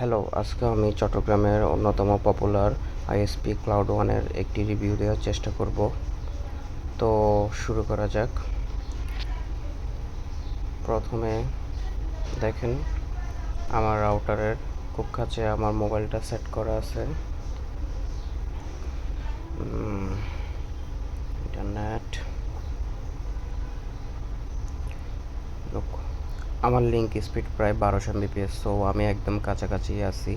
Hello, আজকে আমি চট্টগ্রামের অন্যতম পপুলার আইএসপি ক্লাউড ওয়ানের একটি রিভিউ দেওয়ার চেষ্টা করব। তো শুরু করা যাক। প্রথমে দেখেন, আমার রাউটারের খুব কাছে আমার মোবাইলটা সেট করা আছে ইন্টারনেট লক্ষ্য আমার লিঙ্ক স্পিড প্রায় বারোশো এমবিপিএস সো আমি একদম কাছাকাছি আছি।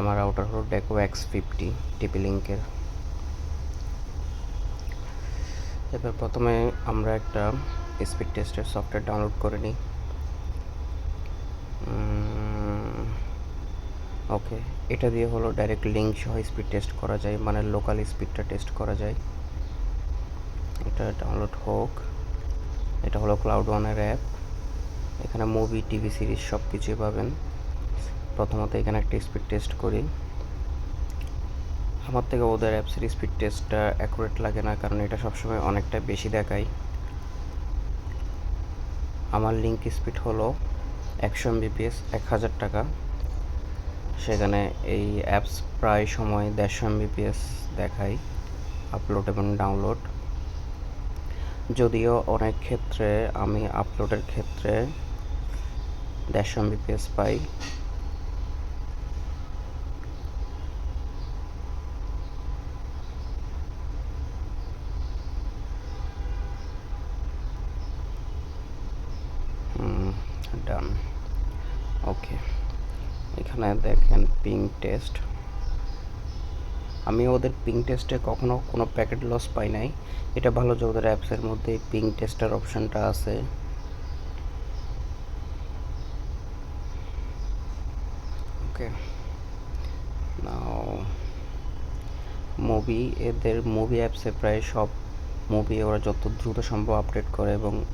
আমার আউটার হলো ডেকো এক্স ফিফটি টিপি লিঙ্কের এবার প্রথমে আমরা একটা স্পিড টেস্টের সফটওয়্যার ডাউনলোড করে নিই। ওকে এটা দিয়ে হলো ডাইরেক্ট লিঙ্ক সহ স্পিড টেস্ট করা যায় মানে লোকাল স্পিডটা টেস্ট করা যায়। এটা ডাউনলোড হোক। এটা হলো ক্লাউড ওয়ানের অ্যাপ এখানে মুভি টিভি সিরিজ সব কিছুই পাবেন। প্রথমত এখানে একটা স্পিড টেস্ট করি। আমার থেকে ওদের অ্যাপসের স্পিড টেস্টটা অ্যাকুরেট লাগে না, কারণ এটা সবসময় অনেকটা বেশি দেখায়। আমার লিঙ্ক স্পিড হলো একশো এমবিপিএস এক হাজার টাকা। সেখানে এই অ্যাপস প্রায় সময় দেড়শো এমবিপিএস দেখায় আপলোড এবং ডাউনলোড যদিও অনেক ক্ষেত্রে আমি আপলোডের ক্ষেত্রে দেড়শো এমবিপিএস পাই ডান ওকে এখানে দেখেন পিং টেস্ট আমি ওদের পিং টেস্টে কখনো কোনো প্যাকেট লস পাই নাই। এটা ভালো যে ওদের অ্যাপসের মধ্যে পিং টেস্টের অপশানটা আছে। ওকে। নাও। মুভি এদের মুভি অ্যাপসে প্রায় সব মুভি ওরা যত দ্রুত সম্ভব আপডেট করে এবং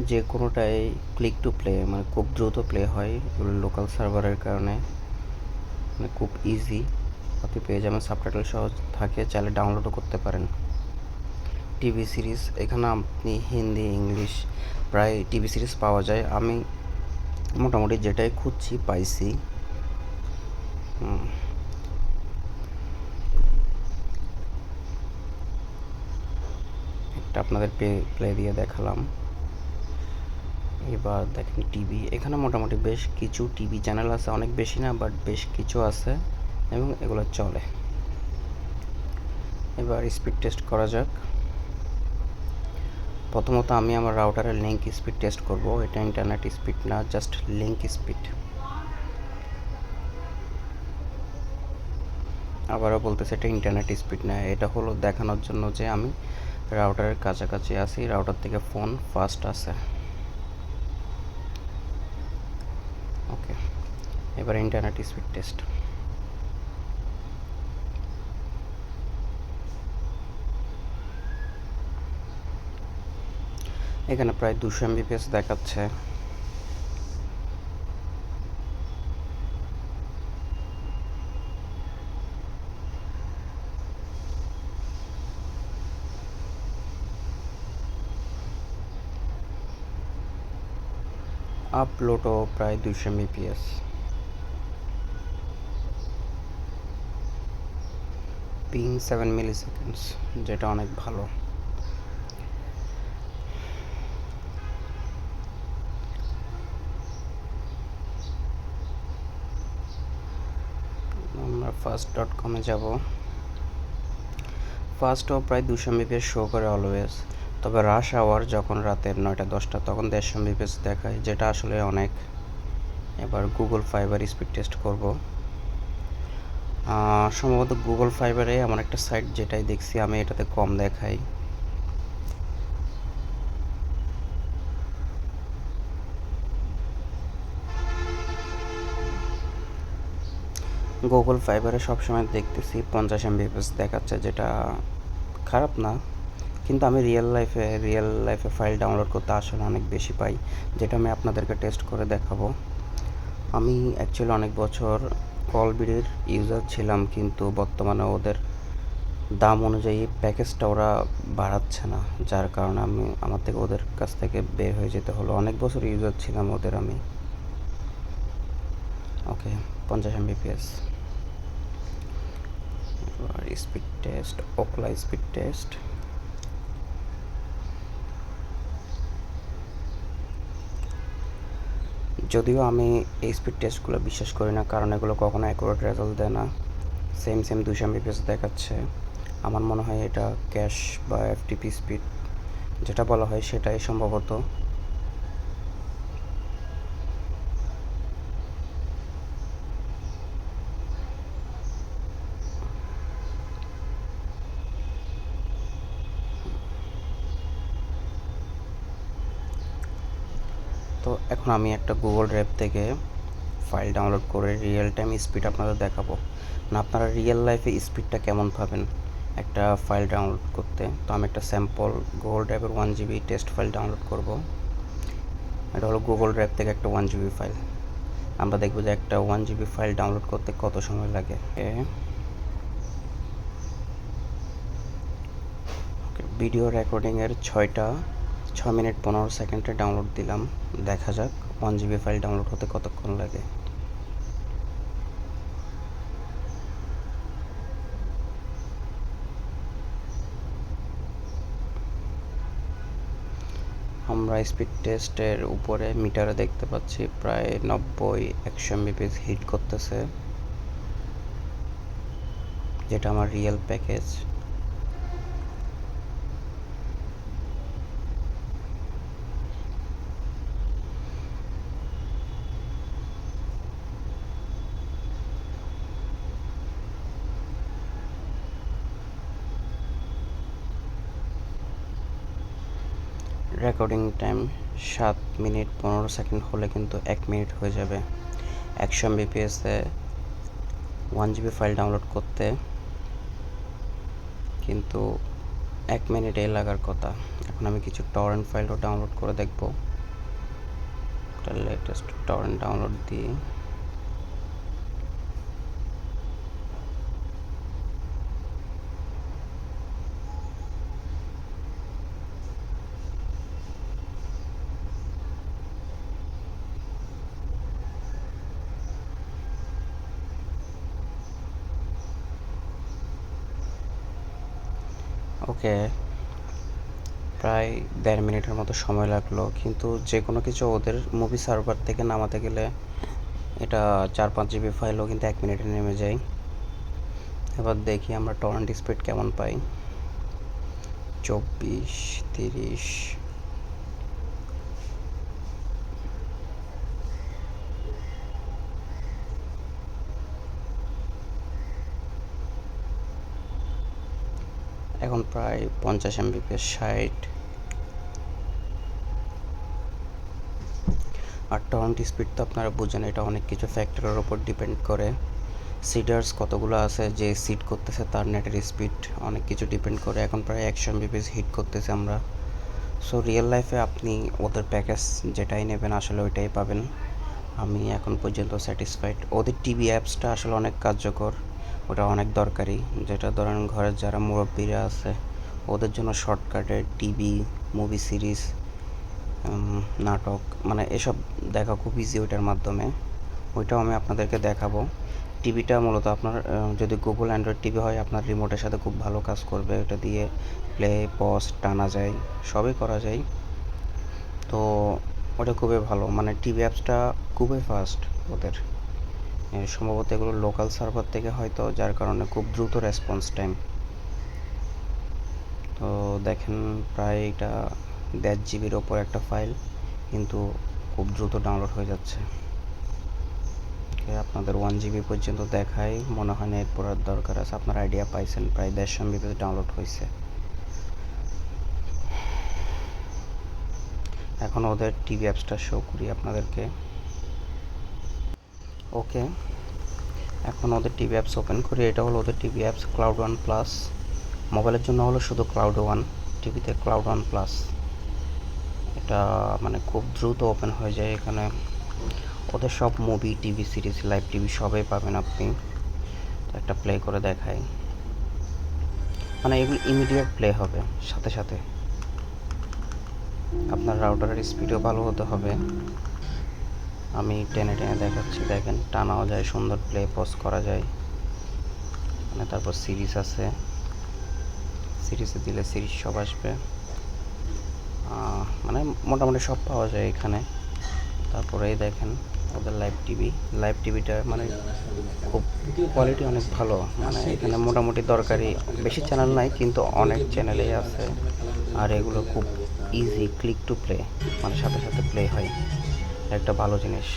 যে কোনোটাই ক্লিক টু প্লে মানে খুব দ্রুত প্লে হয় লোকাল সার্ভারের কারণে। মানে খুব ইজি আপনি পেয়ে যাবেন সাবটাইটেল সহজ থাকে, চাইলে ডাউনলোডও করতে পারেন। টিভি সিরিজ এখানে আপনি হিন্দি, ইংলিশ প্রায় টিভি সিরিজ পাওয়া যায়। আমি মোটামুটি যেটাই খুঁজছি পাইছি। একটা আপনাদের প্লে দিয়ে দেখালাম। এবার দেখেন টিভি এখানে মোটামুটি বেশ কিছু টিভি চ্যানেল আছে, অনেক বেশি না বাট বেশ কিছু আছে, এবং এগুলো চলে। এবার স্পিড টেস্ট করা যাক। প্রথমত আমি আমার রাউটারের লিঙ্ক স্পিড টেস্ট করব, এটা ইন্টারনেট স্পিড না জাস্ট লিঙ্ক স্পিড আবারও বলতেছে এটা ইন্টারনেট স্পিড না এটা হলো দেখানোর জন্য যে আমি রাউটারের কাছাকাছি আছি রাউটার থেকে ফোন ফাস্ট আছে। ওকে এবার ইন্টারনেট স্পিড টেস্ট এখানে প্রায় দুশো এমবিপিএস দেখাচ্ছে। আপলোডও প্রায় দুশো Mbps ping seven milliseconds যেটা অনেক ভালো। আমরা ফার্স্ট ডট কমে যাব। ফার্স্টও প্রায় দুশো এমবিপিএস শো করে অলওয়েজ তবে রাশ আওয়ার যখন রাতের নয়টা, দশটা, তখন দেড়শো এমবিপিএস দেখায়, যেটা আসলে অনেক। এবার গুগল ফাইবার স্পিড টেস্ট করব। সম্ভবত গুগল ফাইবারে এমন একটা সাইট যেটাই দেখছি আমি, এটাতে কম দেখাই গুগল ফাইবারে সবসময় দেখতেছি পঞ্চাশ এমবিপিএস দেখাচ্ছে, যেটা খারাপ না। কিন্তু আমি রিয়েল লাইফে রিয়েল লাইফে ফাইল ডাউনলোড করতে আসলে অনেক বেশি পাই, যেটা আমি আপনাদেরকে টেস্ট করে দেখাবো। আমি অ্যাকচুয়ালি অনেক বছর কল বিডির ইউজার ছিলাম, কিন্তু বর্তমানে ওদের দাম অনুযায়ী প্যাকেজটা ওরা বাড়াচ্ছে না, যার কারণে আমি, আমার থেকে ওদের কাছ থেকে বের হয়ে যেতে হলো। অনেক বছর ইউজার ছিলাম ওদের আমি। ওকে, পঞ্চাশ Mbps speed test Ookla speed test যদিও আমি এই স্পিড টেস্টগুলো বিশ্বাস করি না, কারণ এগুলো কখনো অ্যাকুরেট রেজাল্ট দেয় না। সেম সেম দুশো এমবিপিএস দেখাচ্ছে। আমার মনে হয় এটা ক্যাশ বা এফটিপি স্পিড যেটা বলা হয় সেটাই সম্ভবত। তো এখন আমি একটা গুগল ড্রাইভ থেকে ফাইল ডাউনলোড করে রিয়েল টাইম স্পিড আপনাদের দেখাবো। না আপনারা রিয়েল লাইফে স্পিডটা কেমন পাবেন একটা ফাইল ডাউনলোড করতে? তো আমি একটা স্যাম্পল গুগল ড্রাইভের one GB test file download করব। এটা হলো গুগল ড্রাইভ থেকে একটা ওয়ান জিবি ফাইল আমরা দেখব যে একটা ওয়ান জিবি ফাইল ডাউনলোড করতে কত সময় লাগে। ভিডিও রেকর্ডিংয়ের ছয়টা ছ মিনিট পনেরো সেকেন্ডে ডাউনলোড দিলাম। দেখা যাক ওয়ান জিবি ফাইল ডাউনলোড হতে কতক্ষণ লাগে। আমরা স্পিড টেস্টের উপরে মিটারে দেখতে পাচ্ছি, প্রায় নব্বই একশো এমবিপিএস হিট করতেছে। যেটা আমার রিয়েল প্যাকেজ রেকর্ডিং টাইম সাত মিনিট পনেরো সেকেন্ড হলে কিন্তু এক মিনিট হয়ে যাবে। একশো এমবিপিএসে ওয়ান জিবি ফাইল ডাউনলোড করতে কিন্তু এক মিনিটে লাগার কথা। এখন আমি কিছু টরেন্ট ফাইলও ডাউনলোড করে দেখব। লেটেস্ট টরেন্ট ডাউনলোড দিই ওকে। প্রায় দেড় মিনিটের মতো সময় লাগল, কিন্তু যে কোনো কিছু ওদের মুভি সার্ভার থেকে নামাতে গেলে এটা চার পাঁচ জিবি ফাইলও কিন্তু এক মিনিটে নেমে যায়। এবার দেখি আমরা টরেন্ট স্পিড কেমন পাই। চব্বিশ, তিরিশ এখন প্রায় পঞ্চাশ এম এমবিপিএস ষাট। আর টর্ন্ট স্পিড তো আপনারা বুঝেন, এটা অনেক কিছু ফ্যাক্টরের ওপর ডিপেন্ড করে। সিডার্স কতগুলো আছে, যে সিট করতেছে তার নেটের স্পিড অনেক কিছু ডিপেন্ড করে। এখন প্রায় একশো এম এমবিপিএস হিট করতেছে আমরা। সো রিয়েল লাইফে আপনি ওদের প্যাকেজ যেটাই নেবেন, আসলে ওইটাই পাবেন। আমি এখন পর্যন্ত স্যাটিসফাইড ওদের টিভি অ্যাপসটা আসলে অনেক কার্যকর। ওটা অনেক দরকারি। যেটা ধরেন ঘরের যারা মুরব্বীরা আছে, ওদের জন্য শর্টকাটে টিভি মুভি সিরিজ নাটক মানে এসব দেখা খুব ইজি ওইটার মাধ্যমে। ওইটাও আমি আপনাদেরকে দেখাবো। টিভিটা মূলত আপনার যদি গুগল অ্যান্ড্রয়েড টিভি হয়, আপনার রিমোটের সাথে খুব ভালো কাজ করবে। ওটা দিয়ে প্লে পজ টানা যায়, সবই করা যায়। তো ওটা খুবই ভালো। মানে টিভি অ্যাপসটা খুবই ফাস্ট ওদের। সম্ভবত এগুলো লোকাল সার্ভার থেকে হয়তো, যার কারণে খুব দ্রুত রেসপন্স টাইম তো দেখেন, প্রায় এটা দেড় জিবির ওপর একটা ফাইল কিন্তু খুব দ্রুত ডাউনলোড হয়ে যাচ্ছে। আপনাদের ওয়ান জিবি পর্যন্ত দেখাই, মনে হয় না এরপর আর দরকার আছে। আপনার আইডিয়া পাইছেন, প্রায় দেড়শো এমবিতে ডাউনলোড হয়েছে। এখন ওদের টিভি অ্যাপসটা শো করি আপনাদেরকে। ওকে। এখন ওদের টিভি অ্যাপস ওপেন করি। এটা হলো ওদের TV apps cloud one plus মোবাইলের জন্য হলো শুধু ক্লাউড ওয়ান টিভিতে ক্লাউড ওয়ান প্লাস এটা মানে খুব দ্রুত ওপেন হয়ে যায় এখানে। ওদের সব movie TV series live TV সবই পাবেন আপনি। একটা প্লে করে দেখাই। মানে এগুলো ইমিডিয়েট প্লে হবে, সাথে সাথে। আপনার রাউটারের স্পিডও ভালো হতে হবে। আমি টেনে টেনে দেখাচ্ছি, দেখেন, টানাও যায়, সুন্দর প্লে পজ করা যায়। মানে তারপর সিরিজ আছে। সিরিজে দিলে সিরিজ সব আসবে। মানে মোটামুটি সব পাওয়া যায় এখানে। তারপরে দেখেন ওদের লাইভ টিভি লাইভ টিভিটা মানে খুব কোয়ালিটি অনেক ভালো। মানে এখানে মোটামুটি দরকারি। বেশি চ্যানেল নাই, কিন্তু অনেক চ্যানেলেই আছে। আর এগুলো খুব ইজি ক্লিক টু প্লে মানে সাথে সাথে প্লে হয়। একটা ভালো জিনিস।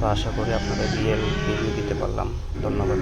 তো আশা করি আপনাদের রিয়েল রিভিউ দিতে পারলাম। ধন্যবাদ।